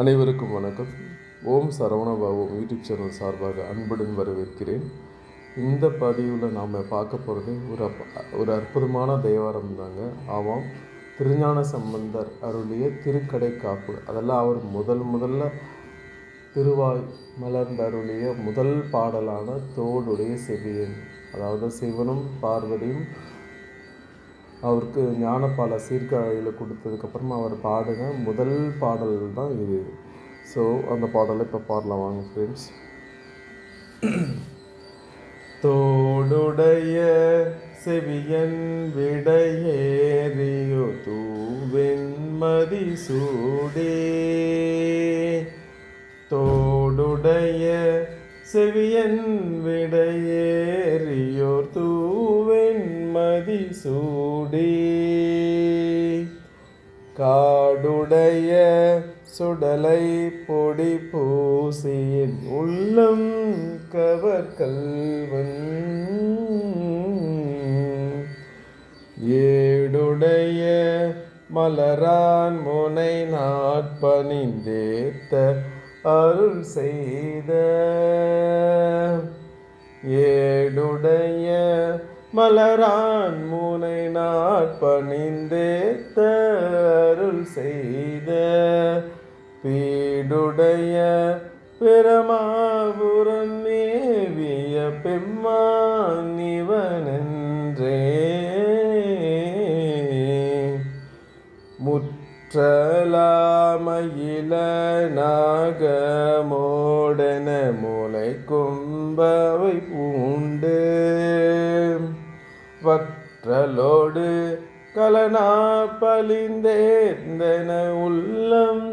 அனைவருக்கும் வணக்கம். ஓம் Saravanababu YouTube channel சார்பாக அன்புடன் வரவேற்கிறேன். இந்த பதிவில் நாம் பார்க்க போகிறது ஒரு ஒரு அற்புதமான தேவாரம் தாங்க. ஆமாம் திருஞான சம்பந்தர் அருளிய திருக்கடை காப்பு அதெல்லாம் அவர் முதல் முதல்ல திருவாய் மலர்ந்த அருளிய முதல் பாடலான தோடுடைய செவியன். அதாவது சிவனும் பார்வதியும் அவருக்கு ஞானப்பால சீர்காழியில் கொடுத்ததுக்கப்புறமா அவர் பாடின முதல் பாடல் தான் இது. ஸோ அந்த பாடலை இப்போ பாடலாம். வாங்க ஃப்ரெண்ட்ஸ் தோடுடைய செவியன் விடையேறியோ தூவெண்மதி சூடே. தோடுடைய செவியன் விடையேறியோர் தூவெண்மதி சூடி. காடுடைய சுடலை பொடி பூசியின் உள்ளம் கவர் கல்வன். ஏடுடைய மலரான் முனை நாற்பணிந்தேத்த அருள் செய்த. ஏடுடைய மலரான் மூனை நாட்பணிந்தேத்த அருள் செய்த பீடுடைய பிரமாபுரன் மேவிய பெம்மான் இவனென்றே முற்றலாமையில நாகமோடன மூளை கும்பவை பூண்டு வற்றலோடு கலனா பலிந்தேர்ந்தன உள்ளம்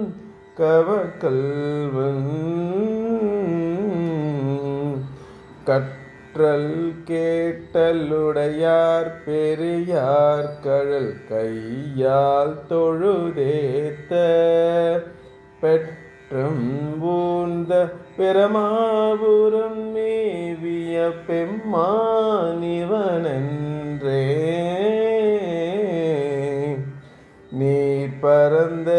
கவக்கல்வன் கற்றல் கேட்டலுடையார் பெரியார் கழல் கையால் தொழுதேத்த பெற்றம் பூந்த பிரமாபுரம் மே மேவிய பெம்மானிவனன்றே. நீர் பரந்த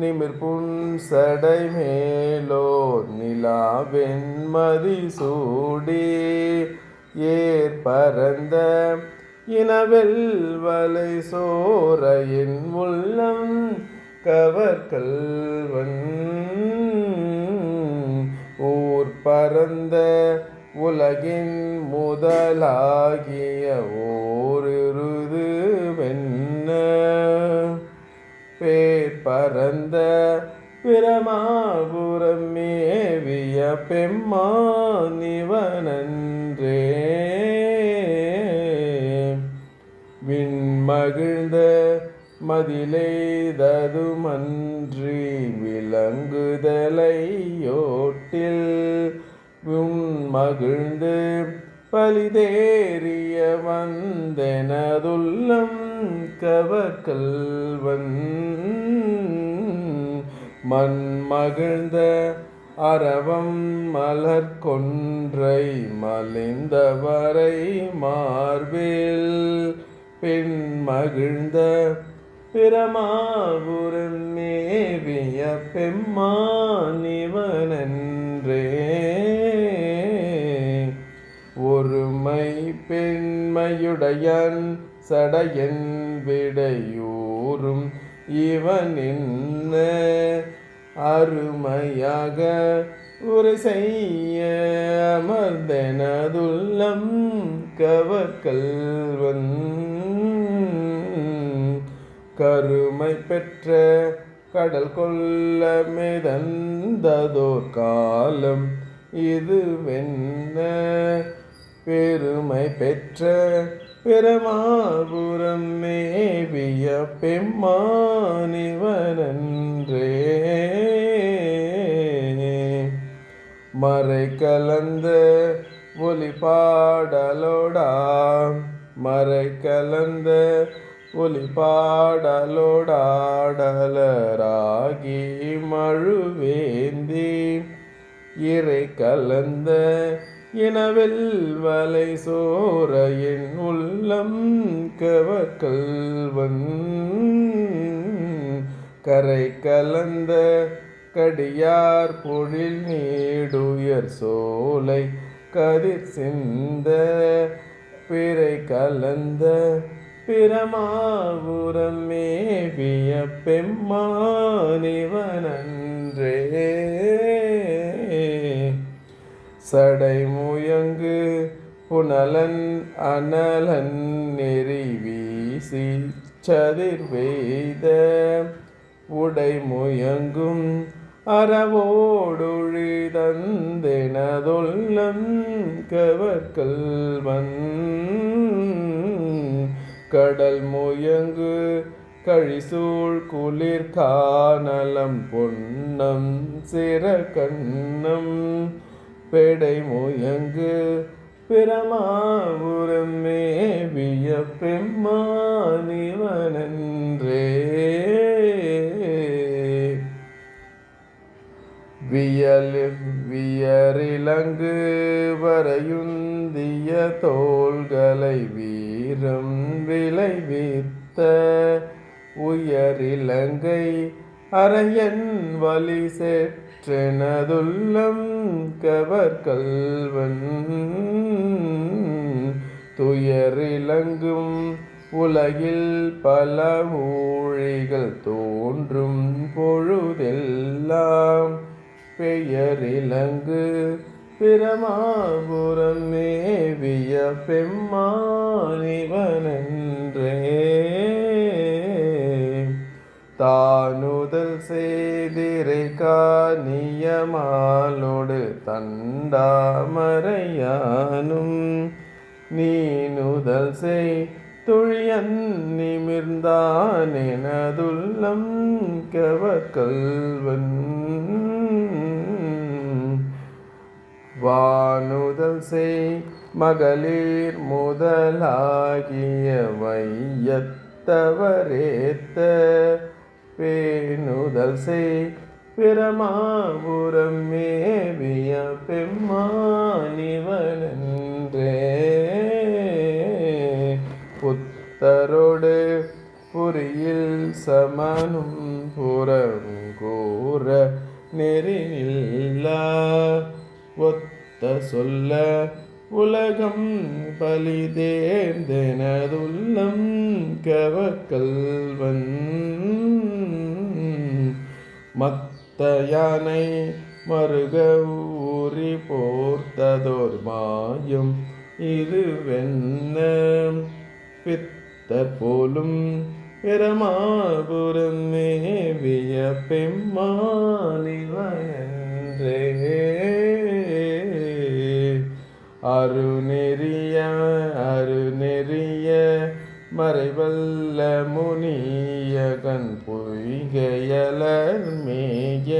நிமிர் புன்சடை மேலோ நிலா வெண்மதி சூடி ஏர் பரந்த இனவெல் வலை சோரையின் உள்ளம் கவர்கல்வன் ஊர் பரந்த உலகின் முதலாகிய ஓரிருது வெண்ண பேர் பரந்த பிரமாபுரம் மேவிய பெம்மானிவனன்றே. விண்மகிழ்ந்த மதிலேததுமன்றி விளங்குதலையோட்டில் மகிழ்ந்து பலிதேறிய வந்தெனதுள்ளம் கவக்கல்வன் மண் மகிழ்ந்த அரவம் மலர் கொன்றை மலிந்தவரை மார்பில். பெண் மகிழ்ந்த பிரமாபுரன் மேவிய பெம்மானிவனன்றே ஒருமை பெண்மையுடையன் சடையன் விடையூறும் இவன் என்ன அருமையாக ஒரு செய்ய அமர்ந்தனதுள்ளம் கவக்கல்வன் கருமை பெற்ற கடல் கொல்ல மிதந்ததோர் காலம் இது வெண்ண பெருமை பெற்ற பெருமாபுரம் மேவிய பெம்மானிவரன்றே மறை கலந்த ஒலி பாடலோடா மறை கலந்த ஒலி பாடலோடாடலராகி மழுவேந்தி. இறை கலந்த இனவில் வலை சோர என் உள்ளம் கவக்கல்வன் கரை கலந்த கடியார் பொழில் நீடுயர் சோலை கதிர் சிந்த பிறை கலந்த பிரமாபுரம் மேவிய பெம்மானிவனன்றே சடை சடைமுயங்கு புனலன் அனலன் நெறி வீசி சதிர் வெய்த உடைமுயங்கும் அறவோடொழிதந்தெனதொல்லம் கவர்கல்வன் கடல் முயங்கு கழிசூழ் குளிர் காணலம் பொன்னம் சிற கண்ணம் பேடை முயங்கு பிரமாபுரம் மேவிய பெம்மானிவனன்றே வியல் வியரிலங்கு வரையுந்திய தோள்களை வீரம் விளைவித்த உயரிலங்கை அரையன் வலி செற்றெனதுள்ளம் கவர்கல்வன் துயரிலங்கும் உலகில் பல ஊழிகள் தோன்றும் பொழுதெல்லாம் பெயரிலங்கு பிரமாபுரம் மேவிய பெம்மானிவனன்றே தானுதல் செய்திரை காணியமாலோடு தண்டாமரையானும் நீனுதல் செய் துழியன் நிமிர்ந்தானெனதுள்ளம் கவர்கல்வன். வானுதல் செய் மகளிர் முதலாகிய வையத்தவரேத்த பேணுதல் செய். பிரமாபுரம் மேவிய பெம்மானிவனன்றே. புத்தரோடு புரியில் சமனும் புறம் கூற நெறினில்லா ஒத்த சொல்ல உலகம் பலிதேர்ந்தெனதுள்ளம். கவக்கல்வன் மத்த யானை மருக ஊறி போர்த்ததோர் மாயும் இது வெண்ண பித்தர் போலும் பிரமாபுரம் மேவிய பெம்மானிவனன்றே அருநெறிய அருநெறிய மறைவல்ல முனியகன் பொய்கையலர் மேய